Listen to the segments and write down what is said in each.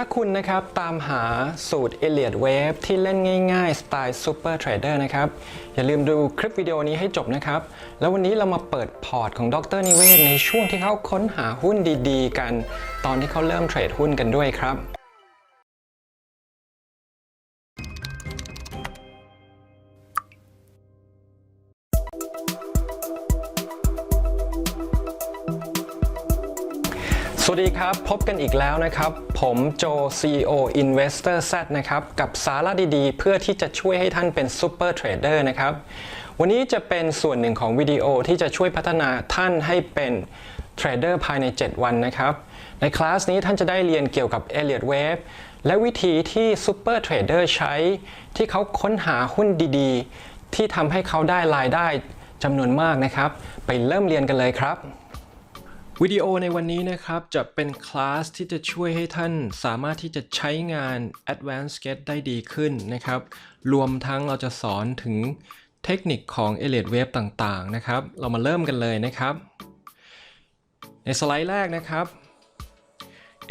ถ้าคุณนะครับตามหาสูตร Elliott Wave ที่เล่นง่ายๆ สไตล์ Super Trader นะครับ อย่าลืมดูคลิปวิดีโอนี้ให้จบนะครับ แล้ววันนี้เรามาเปิดพอร์ตของดรนิเวศในช่วงที่เขาค้นหาหุ้นดีๆ กัน ตอนที่เขาเริ่มเทรดหุ้นกันด้วยครับ ครับ พบกันอีกแล้วนะครับ ผมโจ CEO Investor Z นะครับ กับสาระดีๆ เพื่อที่จะช่วยให้ท่านเป็น Super Trader นะครับ วันนี้จะเป็นส่วนหนึ่งของวิดีโอที่จะช่วยพัฒนาท่านให้เป็นเทรดเดอร์ภายใน 7 วันนะครับ ในคลาสนี้ท่านจะได้เรียนเกี่ยวกับ Elliott Wave และวิธีที่ Super Trader ใช้ ที่เขาค้นหาหุ้นดีๆ ที่ทำให้เขาได้รายได้จำนวนมากนะครับ ไปเริ่มเรียนกันเลยครับ วิดีโอในวันนี้นะครับ จะเป็นคลาสที่จะช่วยให้ท่านสามารถที่จะใช้งาน Advanced Sketch ได้ดีขึ้นนะครับ รวมทั้งเราจะสอนถึงเทคนิคของ Elliott Wave ต่างๆนะครับ เรามาเริ่มกันเลยนะครับ ในสไลด์แรกนะครับ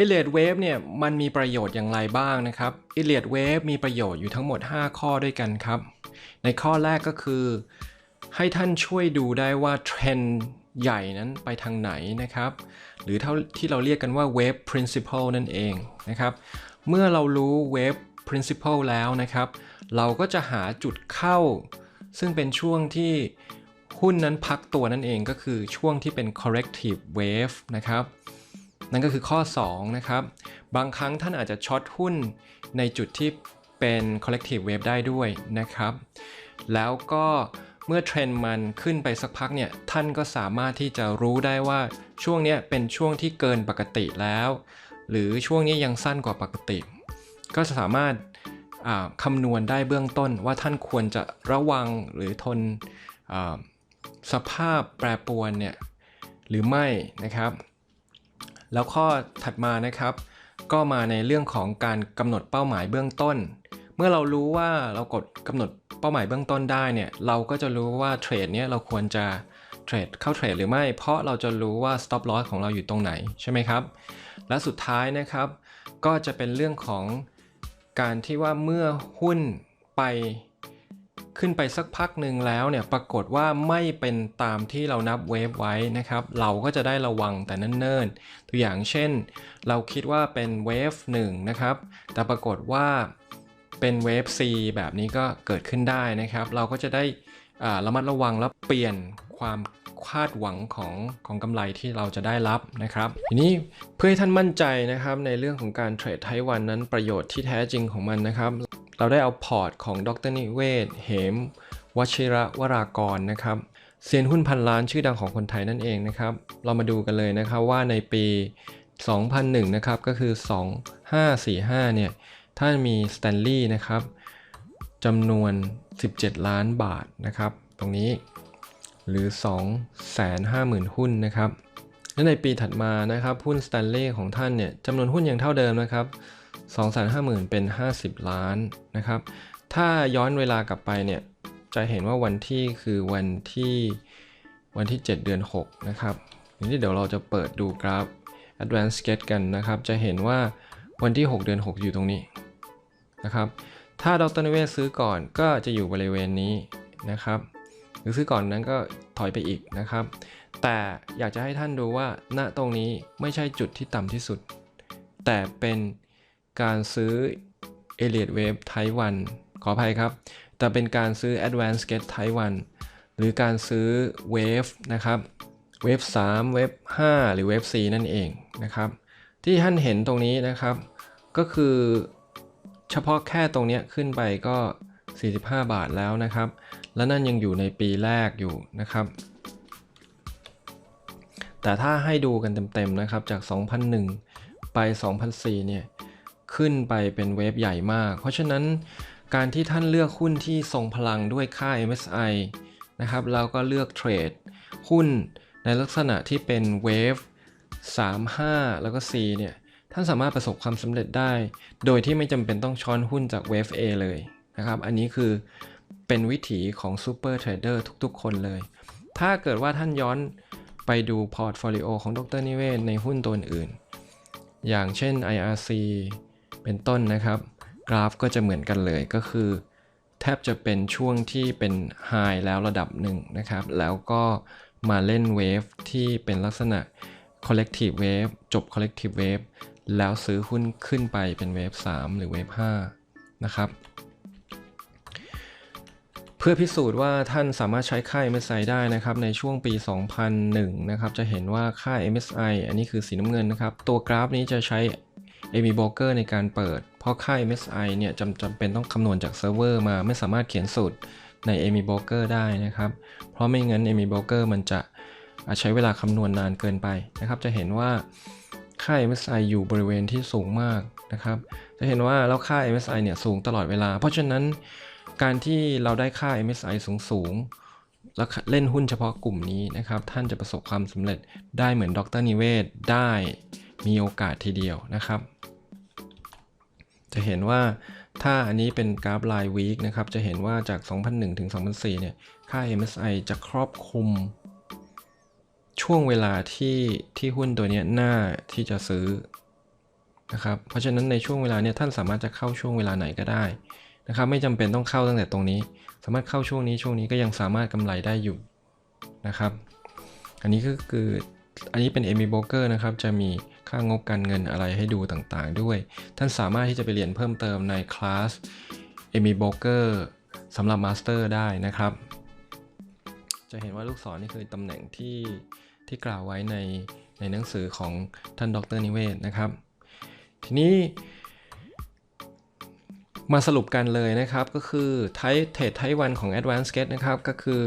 Elliott Wave เนี่ยมันมีประโยชน์อย่างไรบ้างนะครับ Elliott Wave มีประโยชน์อยู่ทั้งหมด 5 ข้อด้วยกันครับ ในข้อแรกก็คือ ให้ท่านช่วยดูได้ว่าเทรนด์ ใหญ่นั้นไปทางไหนนะครับ หรือเท่าที่เราเรียกกันว่า wave principle นั่นเองนะครับ เมื่อเรารู้ wave principle แล้วนะครับ เราก็จะหาจุดเข้า ซึ่งเป็นช่วงที่หุ้นนั้นพักตัวนั่นเองก็คือช่วงที่เป็น corrective wave นะครับ นั่นก็คือข้อ 2 นะครับ บางครั้งท่านอาจจะช็อตหุ้นในจุดที่เป็น collective wave ได้ด้วยนะครับ แล้วก็ เมื่อเทรนด์มันขึ้นไปสักพักเนี่ย ท่านก็สามารถที่จะรู้ได้ว่าช่วงนี้เป็นช่วงที่เกินปกติแล้ว หรือช่วงนี้ยังสั้นกว่าปกติ ก็สามารถคำนวณได้เบื้องต้นว่าท่านควรจะระวังหรือทนอสภาพแปรปรวนเนี่ยหรือไม่นะครับ แล้วข้อถัดมานะครับ ก็มาในเรื่องของการกำหนดเป้าหมายเบื้องต้น เมื่อเรารู้ว่าเรากดกำหนดเป้าหมายเบื้องต้นได้เนี่ยเราก็จะรู้ว่าเทรดเนี้ยเราควรจะเทรดเข้าเทรดหรือไม่ เพราะเราจะรู้ว่า stop loss ของเราอยู่ตรงไหนใช่ไหมครับ และสุดท้ายนะครับก็จะเป็นเรื่องของการที่ว่าเมื่อหุ้นไปขึ้นไปสักพักหนึ่งแล้วเนี่ยปรากฏว่าไม่เป็นตามที่เรานับเวฟไว้นะครับ เราก็จะได้ระวังแต่เนิ่นๆ ตัวอย่างเช่น เราคิดว่าเป็นเวฟ1นะครับ แต่ปรากฏว่า เป็นเวฟ C แบบนี้ก็เกิดขึ้นได้นะครับ เราก็จะได้ระมัดระวังและเปลี่ยนความคาดหวังของของกำไรที่เราจะได้รับนะครับ ทีนี้เพื่อให้ท่านมั่นใจนะครับในเรื่องของการเทรดไทวันนั้นประโยชน์ที่แท้จริงของมันนะครับ เราได้เอาพอร์ตของดรนิเวศเหมวชิระวรากรนะครับเซียนหุ้นพันล้านชื่อดังของคนไทยนั่นเองนะครับ เรามาดูกันเลยนะครับว่าในปี 2001 นะครับก็คือ 2545 เนี่ย ท่านมีสแตนลีย์นะครับจำนวน 17 ล้านบาทนะครับ ตรงนี้หรือ 250,000 หุ้นนะครับและในปีถัดมานะครับ หุ้นสแตนลีย์ของท่านเนี่ยจำนวนหุ้นยังเท่าเดิมนะครับ 250,000 เป็น 50 ล้านนะครับ ถ้าย้อนเวลากลับไปเนี่ยจะเห็นว่าวันที่คือวันที่วันที่ 7 เดือน 6 นะครับทีนี้เดี๋ยวเราจะเปิดดูกราฟ Advanced Sketch กันนะครับ จะเห็นว่าวันที่ 6 เดือน 6 อยู่ตรงนี้ นะครับ ถ้าดรนิเวศซื้อก่อนก็จะอยู่บริเวณนี้นะครับ หรือซื้อก่อนนั้นก็ถอยไปอีกนะครับ แต่อยากจะให้ท่านดูว่าณตรงนี้ไม่ใช่จุดที่ต่ำที่สุด แต่เป็นการซื้อ Elliott Wave Type 1ขออภัยครับ แต่เป็นการซื้อ Advanced Sketch Type 1หรือการซื้อ Wave นะครับ Wave 3 Wave 5หรือ Wave 4นั่นเองนะครับ ที่ท่านเห็นตรงนี้นะครับ ก็คือ เฉพาะแค่ตรงนี้ขึ้นไปก็ 45 บาทแล้วนะครับ และนั่นยังอยู่ในปีแรกอยู่นะครับ แต่ถ้าให้ดูกันเต็มๆนะครับจาก 2001 ไป 2004 เนี่ยขึ้นไปเป็นเวฟใหญ่มาก เพราะฉะนั้นการที่ท่านเลือกหุ้นที่ทรงพลังด้วยค่า MSI นะครับแล้วก็เลือกเทรดหุ้นในลักษณะที่เป็นเวฟ35 แล้วก็ C เนี่ย ท่านสามารถประสบความสำเร็จได้ โดยที่ไม่จำเป็นต้องช้อนหุ้นจากเวฟ A เลยนะครับ อันนี้คือเป็นวิถีของซูเปอร์เทรดเดอร์ทุกๆ คนเลย ถ้าเกิดว่าท่านย้อนไปดูพอร์ตโฟลิโอของดรนิเวศในหุ้นตัวอื่น อย่างเช่น IRC เป็นต้นนะครับ กราฟก็จะเหมือนกันเลยก็คือ แทบจะเป็นช่วงที่เป็นไฮแล้วระดับหนึ่งนะครับ แล้วก็มาเล่นเวฟที่เป็นลักษณะ collective wave จบ collective wave แล้วซื้อหุ้นขึ้นไปเป็นเวฟ3หรือเวฟ5นะครับ เพื่อพิสูจน์ว่าท่านสามารถใช้ค่า MSI ได้นะครับ ในช่วงปี 2001 นะครับ จะเห็นว่าค่า MSI อันนี้คือสีน้ำเงินนะครับ ตัวกราฟนี้จะใช้ AB Broker ในการเปิด เพราะค่า MSI เนี่ยจำจำเป็นต้องคำนวณจากเซิร์ฟเวอร์มาไม่สามารถเขียนสูตรใน AB Broker ได้นะครับ เพราะไม่งั้น AB Broker มันจะอาจใช้เวลาคำนวณนานเกินไปนะครับ จะเห็นว่า ค่า MSI อยู่บริเวณที่สูงมากนะครับ จะเห็นว่าแล้วค่า MSI เนี่ยสูงตลอดเวลา เพราะฉะนั้นการที่เราได้ค่า MSI สูงสูงๆแล้วเล่นหุ้นเฉพาะกลุ่มนี้นะครับ ท่านจะประสบความสำเร็จได้เหมือนดรนิเวศได้มีโอกาสทีเดียวนะครับ จะเห็นว่าถ้าอันนี้เป็นกราฟรายวีคนะครับ จะเห็นว่าจาก 2001 ถึง 2004 เนี่ย ค่า MSI จะครอบคลุม ช่วงเวลาที่ที่หุ้นตัวนี้น่าที่จะซื้อนะครับเพราะฉะนั้นในช่วงเวลาเนี้ยท่านสามารถจะเข้าช่วงเวลาไหนก็ได้นะครับ ไม่จำเป็นต้องเข้าตั้งแต่ตรงนี้ สามารถเข้าช่วงนี้ช่วงนี้ก็ยังสามารถกำไรได้อยู่นะครับ อันนี้ก็คืออันนี้เป็น a m i Broker นะครับ จะมีค่างบการเงินอะไรให้ดูต่างๆ ด้วย ท่านสามารถที่จะไปเรียนเพิ่มเติมในคลาส a m i Broker สำหรับ Master ได้นะครับ จะเห็นว่าลูกศรนี่คือตำแหน่งที่ ที่กล่าวไว้ในในหนังสือของท่านดรนิเวศนะครับ ทีนี้ มาสรุปกันเลยนะครับ ก็คือไทเทรดไทวันของ Advanced Get นะครับ ก็คือ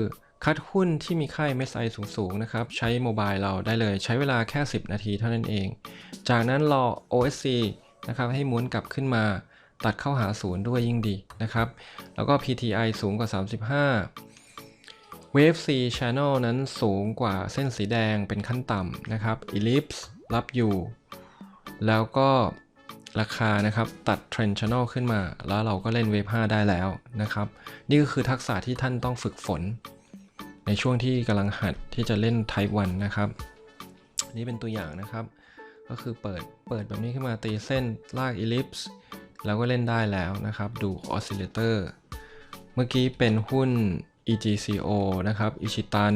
คัดหุ้นที่มีค่า MSI สูงๆนะครับ ใช้โมบายเราได้เลยใช้เวลาแค่ 10 นาทีเท่านั้นเอง จากนั้นรอ OSC นะครับให้ม้วนกลับขึ้นมาตัดเข้าหาศูนย์ด้วยยิ่งดีนะครับ แล้วก็ PTI สูงกว่า 35 Wave C Channel นั้นสูงกว่าเส้นสีแดงเป็นขั้นต่ำนะครับ Ellipse รับอยู่ แล้วก็ราคานะครับตัด Trend Channel ขึ้นมา แล้วเราก็เล่น Wave 5 ได้แล้วนะครับ นี่ก็คือทักษะที่ท่านต้องฝึกฝน ในช่วงที่กำลังหัดที่จะเล่น Type 1 นะครับ นี่เป็นตัวอย่างนะครับ ก็คือเปิดเปิดแบบนี้ขึ้นมาตีเส้นลาก Ellipse แล้วก็เล่นได้แล้วนะครับ ดู Oscillator เมื่อกี้เป็นหุ้น EGCO นะครับอิชิตัน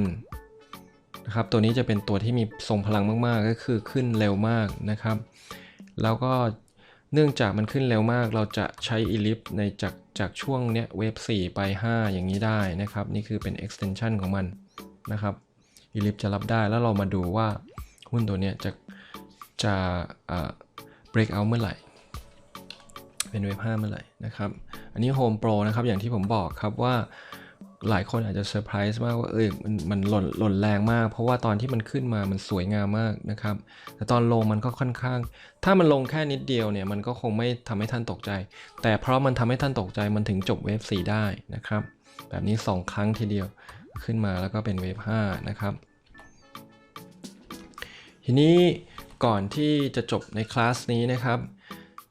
นะครับตัวนี้จะเป็นตัวที่มีทรงพลังมากๆ ก็คือขึ้นเร็วมากนะครับ แล้วก็เนื่องจากมันขึ้นเร็วมาก เราจะใช้อีลิฟในจากจากช่วงเนี้ยเวฟ4ไป 5 อย่างนี้ได้นะครับ นี่คือเป็น extension ของมันนะครับอีลิฟจะรับได้แล้วเรามาดูว่าหุ้นตัวเนี้ยจะจะอ่า break out เมื่อไหร่ เป็นเวฟ5เมื่อไหร่นะครับ อันนี้ Home Pro นะครับอย่างที่ผมบอกครับว่า หลายคนอาจจะเซอร์ไพรส์มากว่าเอยมันมันหล่นหล่นแรงมาก เพราะว่าตอนที่มันขึ้นมามันสวยงามมากนะครับ แต่ตอนลงมันก็ค่อนข้าง ถ้ามันลงแค่นิดเดียวเนี่ยมันก็คงไม่ทำให้ท่านตกใจ แต่เพราะมันทำให้ท่านตกใจมันถึงจบเวฟ4ได้นะครับ แบบนี้ 2 ครั้งทีเดียวขึ้นมาแล้วก็เป็นเวฟ5นะครับ ทีนี้ก่อนที่จะจบในคลาสนี้นะครับ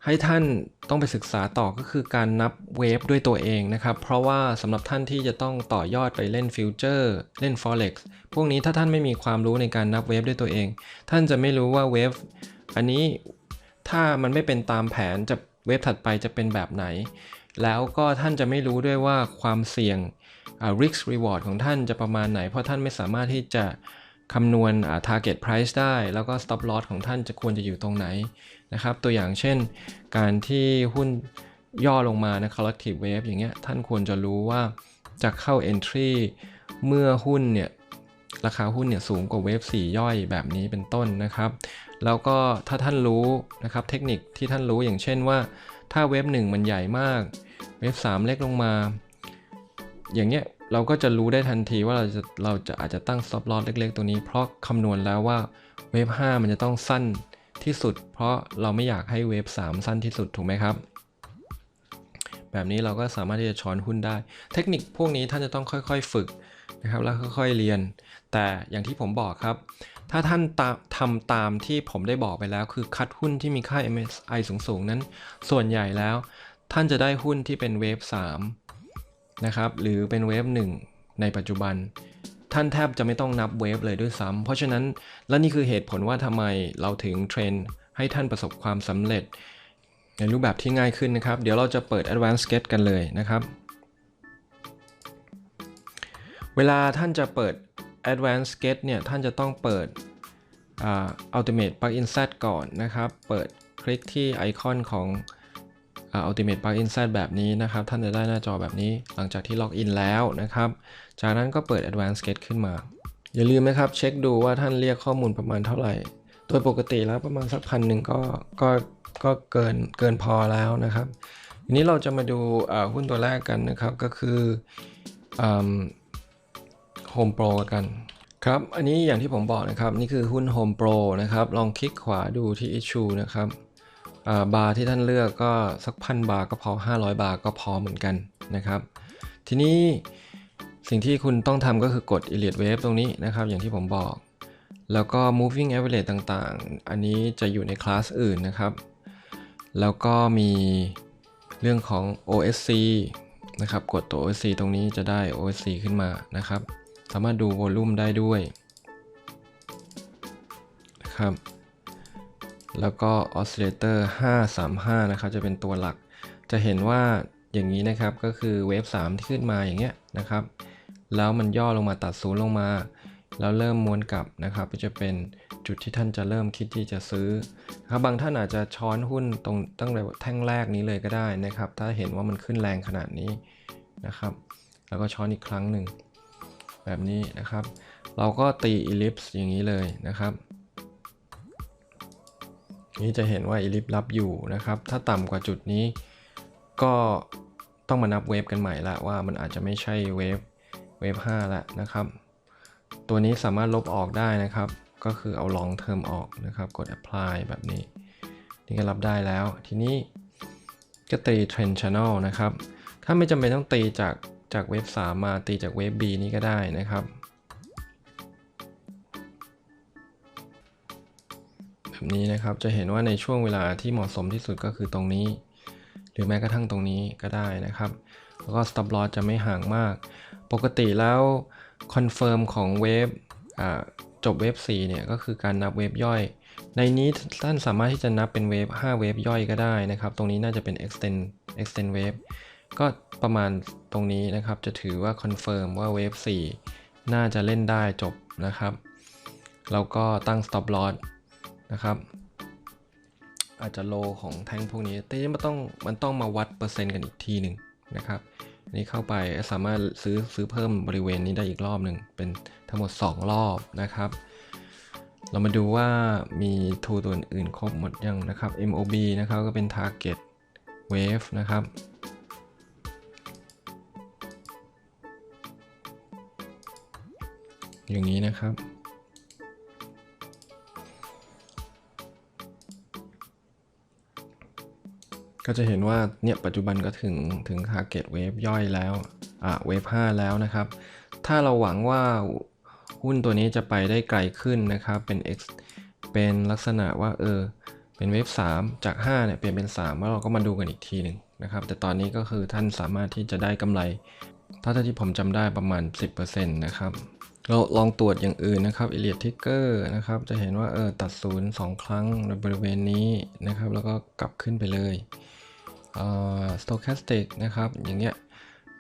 ให้ท่านต้องไปศึกษาต่อก็คือการนับเวฟด้วยตัวเองนะครับ เพราะว่าสำหรับท่านที่จะต้องต่อยอดไปเล่นฟิวเจอร์เล่น Forex พวกนี้ถ้าท่านไม่มีความรู้ในการนับเวฟด้วยตัวเอง ท่านจะไม่รู้ว่าเวฟอันนี้ถ้ามันไม่เป็นตามแผนจะเวฟถัดไปจะเป็นแบบไหน แล้วก็ท่านจะไม่รู้ด้วยว่าความเสี่ยง risk reward ของท่านจะประมาณไหน เพราะท่านไม่สามารถที่จะคำนวณ target price ได้ แล้วก็ stop loss ของท่านจะควรจะอยู่ตรงไหน นะครับ ตัวอย่างเช่น การที่หุ้นย่อลงมานะ collective wave อย่างเงี้ยท่านควรจะรู้ว่าจะเข้า entry เมื่อหุ้นเนี่ยราคาหุ้นเนี่ยสูงกว่าเวฟ4ย่อยแบบนี้เป็นต้นนะครับ แล้วก็ถ้าท่านรู้นะครับเทคนิคที่ท่านรู้อย่างเช่นว่า ถ้าเวฟ1มันใหญ่มาก เวฟ3เล็กลงมา อย่างเงี้ยเราก็จะรู้ได้ทันทีว่าเราจะเราจะอาจจะตั้ง stop loss เล็ก ๆ ตัวนี้ เพราะคำนวณแล้วว่าเวฟ5มันจะต้องสั้น ที่สุด เพราะเราไม่อยากให้เวฟ3 สั้นที่สุดถูกไหมครับ แบบนี้เราก็สามารถที่จะช้อนหุ้นได้ เทคนิคพวกนี้ท่านจะต้องค่อยๆ ฝึกนะครับแล้วค่อยๆเรียน แต่อย่างที่ผมบอกครับ ถ้าท่านทำตามที่ผมได้บอกไปแล้วคือคัดหุ้นที่มีค่า MSI สูงๆนั้น ส่วนใหญ่แล้ว ท่านจะได้หุ้นที่เป็นเวฟ3นะครับหรือเป็นเวฟ1ในปัจจุบัน ท่านแทบจะไม่ต้องนับเวฟเลยด้วยซ้ำเพราะฉะนั้นและนี่คือเหตุผลว่าทำไมเราถึงเทรนให้ท่านประสบความสำเร็จ ในรูปแบบที่ง่ายขึ้นนะครับ เดี๋ยวเราจะเปิด Advanced Sketch กันเลยนะครับ เวลาท่านจะเปิด Advanced Sketch เนี่ย ท่านจะต้องเปิดอ่า Ultimate Plugin Z ก่อนนะครับ เปิดคลิกที่ไอคอนของ อ่า Ultimate Plugin Z แบบนี้นะครับ ท่านจะได้หน้าจอแบบนี้ หลังจากที่ล็อกอินแล้วนะครับ จากนั้นก็เปิด Advanced Sketch ขึ้นมา อย่าลืมนะครับ เช็คดูว่าท่านเรียกข้อมูลประมาณเท่าไหร่ โดยปกติแล้วประมาณสักพันหนึ่งก็ก็ก็เกินเกินพอแล้วนะครับทีนี้เราจะมาดูหุ้นตัวแรกกันนะครับ ก็คือโฮมโปรกันครับ อันนี้อย่างที่ผมบอกนะครับ นี่คือหุ้น Home Pro นะครับ ลองคลิกขวาดูที่ Issue นะครับ บาร์ที่ท่านเลือกก็สักพันบาทก็พอ 500 บาทก็พอเหมือนกันนะครับ ทีนี้สิ่งที่คุณต้องทำก็คือกด Elite Wave ตรงนี้นะครับ อย่างที่ผมบอก แล้วก็ moving average ต่างๆ อันนี้จะอยู่ในคลาสอื่นนะครับ แล้วก็มีเรื่องของ OSC นะครับ กดตัว OSC ตรงนี้จะได้ OSC ขึ้นมานะครับ สามารถดู volume ได้ด้วยนะครับ แล้วก็ oscillator 535 นะครับ จะเป็นตัวหลัก จะเห็นว่าอย่างนี้นะครับก็คือเวฟ3ที่ขึ้นมาอย่างเงี้ยนะครับ แล้วมันย่อลงมาตัดศูนย์ลงมา แล้วเริ่มม้วนกลับนะครับ ก็จะเป็นจุดที่ท่านจะเริ่มคิดที่จะซื้อครับบางท่านอาจจะช้อนหุ้นตรงตั้งแต่แท่งแรกนี้เลยก็ได้นะครับ ถ้าเห็นว่ามันขึ้นแรงขนาดนี้นะครับ แล้วก็ช้อนอีกครั้งหนึ่งแบบนี้นะครับ เราก็ตีอีลิปส์อย่างนี้เลยนะครับ นี้จะเห็นว่าอีลิปรับอยู่นะครับ ถ้าต่ำกว่าจุดนี้ก็ต้องมานับเวฟกันใหม่ละว่ามันอาจจะไม่ใช่เวฟเวฟ5ล้วนะครับ ตัวนี้สามารถลบออกได้นะครับ ก็คือเอา long term ออกนะครับ กด apply แบบนี้ นี่ก็รับได้แล้ว ทีนี้ก็ตี trend channel นะครับ ถ้าไม่จำเป็นต้องตีจากจากเว็บ3มาตีจากเว็บ B นี้ก็ได้นะครับ บนี้นะครับ จะเห็นว่าในช่วงเวลาที่เหมาะสมที่สุดก็คือตรงนี้ หรือแม้กระทั่งตรงนี้ก็ได้นะครับ แล้วก็ stop loss จะไม่ห่างมาก ปกติแล้วคอนเฟิร์มของเวฟจบเวฟ4เนี่ยก็คือการนับเวฟย่อย ในนี้ท่านสามารถที่จะนับเป็นเวฟ5เวฟย่อยก็ได้นะครับ ตรงนี้น่าจะเป็น extend extend wave ก็ประมาณตรงนี้นะครับ จะถือว่าคอนเฟิร์มว่าเวฟ4น่าจะเล่นได้จบนะครับ แล้วก็ตั้ง stop loss นะครับ อาจจะโลของแท่งพวกนี้ แต่มันต้องมันต้องมาวัดเปอร์เซ็นต์กันอีกทีหนึ่งนะครับนี่เข้าไปสามารถซื้อซื้อเพิ่มบริเวณนี้ได้อีกรอบหนึ่งเป็นทั้งหมด 2 รอบนะครับ เรามาดูว่ามีทูตัวอื่นครบหมดยังนะครับ MOB นะครับก็เป็น Target Wave นะครับอย่างนี้นะครับ ก็จะเห็นว่าเนี่ยปัจจุบันก็ถึงถึง target wave ย่อยแล้ว อ่า wave 5 แล้วนะครับ ถ้าเราหวังว่าหุ้นตัวนี้จะไปได้ไกลขึ้นนะครับ เป็น x เป็นลักษณะว่าเออ เป็นเวฟ3จาก 5 เนี่ยเปลี่ยนเป็น 3 แล้วเราก็มาดูกันอีกทีหนึ่งนะครับ แต่ตอนนี้ก็คือท่านสามารถที่จะได้กำไร ถ้าที่ผมจำได้ประมาณ 10%นะครับ เราลองตรวจอย่างอื่นนะครับ e l i o t Ticker นะครับ จะเห็นว่าเออตัดศูนย์2ครั้งในบริเวณนี้นะครับ แล้วก็กลับขึ้นไปเลย stochastic นะครับ อย่างเงี้ย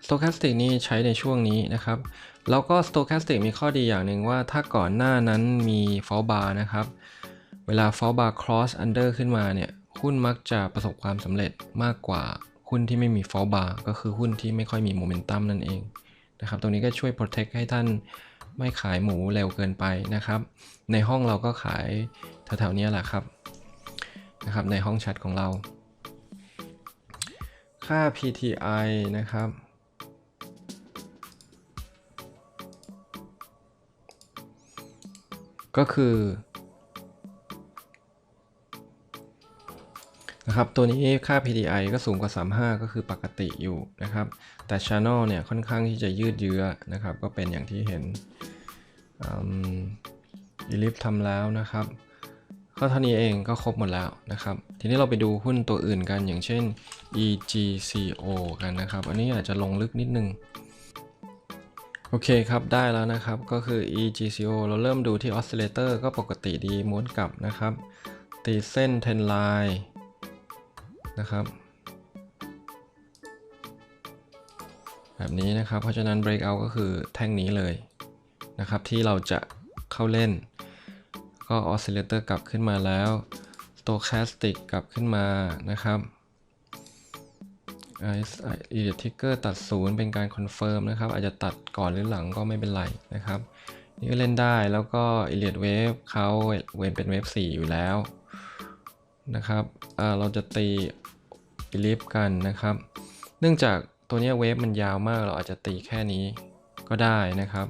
stochastic นี่ใช้ในช่วงนี้นะครับ แล้วก็ stochastic มีข้อดีอย่างหนึ่งว่าถ้าก่อนหน้านั้นมี fall bar นะครับ เวลา fall bar cross under ขึ้นมาเนี่ย หุ้นมักจะประสบความสำเร็จมากกว่าหุ้นที่ไม่มี fall bar ก็คือหุ้นที่ไม่ค่อยมี momentum นั่นเองนะครับ ตรงนี้ก็ช่วย protect ให้ท่านไม่ขายหมูเร็วเกินไปนะครับ ในห้องเราก็ขายแถวๆนี้แหละครับนะครับ ในห้องแชทของเรา ค่า PTI นะครับ ก็คือนะครับตัวนี้ค่า PTI ก็สูงกว่า 35 ก็คือปกติอยู่นะครับ แต่ Channel เนี่ยค่อนข้างที่จะยืดเยื้อนะครับ ก็เป็นอย่างที่เห็นอีลิฟทำแล้วนะครับก็เท่านี้เองก็ครบหมดแล้วนะครับ ทีนี้เราไปดูหุ้นตัวอื่นกันอย่างเช่น EGCO กันนะครับ อันนี้อาจจะลงลึกนิดนึง โอเคครับ ได้แล้วนะครับ ก็คือ EGCO เราเริ่มดูที่ Oscillator ก็ปกติดีม้วนกลับนะครับ ตีเส้น10 line นะครับแบบนี้นะครับ เพราะฉะนั้น breakout ก็คือแท่งนี้เลยนะครับ ที่เราจะเข้าเล่น ก็ oscillator กลับขึ้นมาแล้ว stochastic กลับขึ้นมานะครับ RSI idiot ticker ตัดศูนย์เป็นการคอนเฟิร์มนะครับ อาจจะตัดก่อนหรือหลังก็ไม่เป็นไรนะครับ นี่ก็เล่นได้แล้วก็ idiot wave เขาเวนเป็นเวฟ4อยู่แล้วนะครับอ่าเราจะตี elip กันนะครับ เนื่องจากตัวนี้เวฟมันยาวมากเราอาจจะตีแค่นี้ก็ได้นะครับ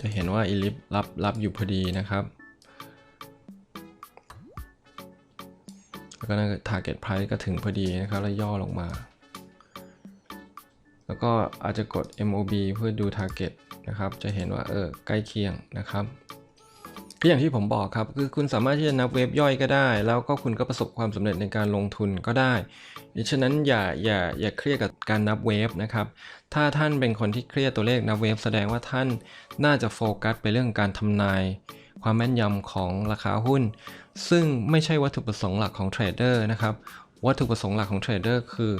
จะเห็นว่า elip รับรับอยู่พอดีนะครับ แล้วก็นั่นคือ target price ก็ถึงพอดีนะครับ แล้วย่อลงมา แล้วก็อาจจะกด MOB เพื่อดู target นะครับ จะเห็นว่าเออใกล้เคียงนะครับก็อย่างที่ผมบอกครับ คือคุณสามารถที่จะนับเว็บย่อยก็ได้ แล้วก็คุณก็ประสบความสำเร็จในการลงทุนก็ได้ดังฉะนั้นอย่าอย่าอย่าเครียดกับการนับเวฟนะครับ ถ้าท่านเป็นคนที่เครียดตัวเลขนับเวฟแสดงว่าท่านน่าจะโฟกัสไปเรื่องการทำนาย ความแม่นยำของราคาหุ้น ซึ่งไม่ใช่วัตถุประสงค์หลักของเทรดเดอร์นะครับ วัตถุประสงค์หลักของเทรดเดอร์คือ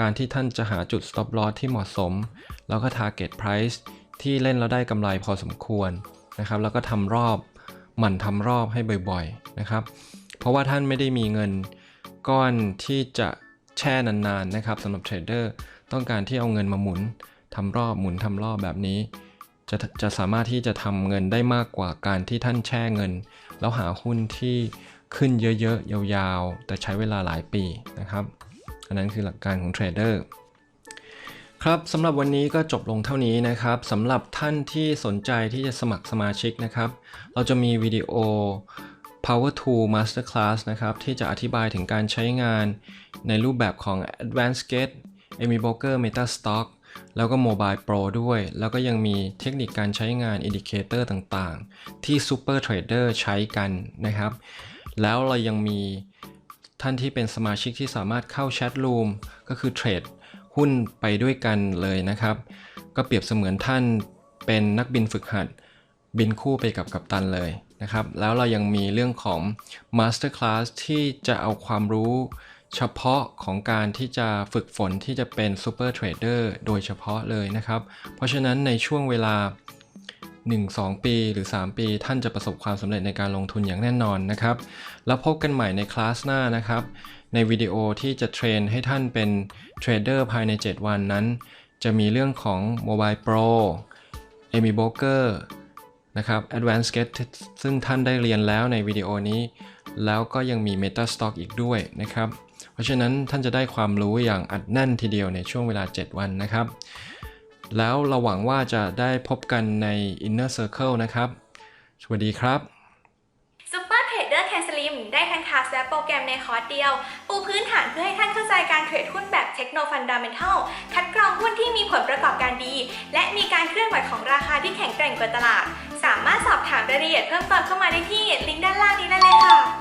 การที่ท่านจะหาจุด stop loss ที่เหมาะสม แล้วก็ target price ที่เล่นแล้วได้กำไรพอสมควรนะครับ แล้วก็ทำรอบหมั่นทำรอบให้บ่อยๆนะครับ เพราะว่าท่านไม่ได้มีเงินก้อนที่จะแช่นานๆนะครับสำหรับเทรดเดอร์ต้องการที่เอาเงินมาหมุนทำรอบหมุนทำรอบแบบนี้ จะจะสามารถที่จะทำเงินได้มากกว่าการที่ท่านแช่เงิน แล้วหาหุ้นที่ขึ้นเยอะๆ ยาวๆ แต่ใช้เวลาหลายปีนะครับ อันนั้นคือหลักการของเทรดเดอร์ครับสำหรับวันนี้ก็จบลงเท่านี้นะครับสำหรับท่านที่สนใจที่จะสมัครสมาชิกนะครับ เราจะมีวิดีโอ Power Tool Masterclass นะครับที่จะอธิบายถึงการใช้งานในรูปแบบของ Advanced Gate Amy Broker MetaStock แล้วก็ Mobile Pro ด้วย แล้วก็ยังมีเทคนิคการใช้งาน Indicator ต่างๆ ที่ Super Trader ใช้กันนะครับ แล้วเรายังมีท่านที่เป็นสมาชิกที่สามารถเข้าแชทรูมก็คือเทรดหุ้นไปด้วยกันเลยนะครับ ก็เปรียบเสมือนท่านเป็นนักบินฝึกหัด บินคู่ไปกับกัปตันเลยนะครับ แล้วเรายังมีเรื่องของ Master Class ที่จะเอาความรู้ เฉพาะของการที่จะฝึกฝนที่จะเป็น Super Trader โดยเฉพาะเลยนะครับ เพราะฉะนั้นในช่วงเวลา 1-2 ปีหรือ 3 ปี ท่านจะประสบความสำเร็จในการลงทุนอย่างแน่นอนนะครับ แล้วพบกันใหม่ในคลาสหน้านะครับ ในวิดีโอที่จะเทรนให้ท่านเป็นเทรดเดอร์ภายใน 7 วันนั้น จะมีเรื่องของ Mobile Pro Amy Broker นะครับ Advanced Get ซึ่งท่านได้เรียนแล้วในวิดีโอนี้ แล้วก็ยังมี MetaStock อีกด้วยนะครับ เพราะฉะนั้นท่านจะได้ความรู้อย่างอัดแน่นทีเดียวในช่วงเวลา 7 วันนะครับ แล้วเราหวังว่าจะได้พบกันใน Inner Circle นะครับ สวัสดีครับซูเปอร์เทรดเดอร์แคนสลิมได้ทั้งคลาสและโปรแกรมในคอร์สเดียว ปูพื้นฐานเพื่อให้ท่านเข้าใจการเทรดหุ้นแบบเทคโนฟันดัมเมนทัลคัดกรองหุ้นที่มีผลประกอบการดี และมีการเคลื่อนไหวของราคาที่แข็งแกร่งกว่าตลาด สามารถสอบถามรายละเอียดเพิ่มเติมเข้ามาได้ที่ลิงก์ด้านล่างนี้ได้เลยค่ะ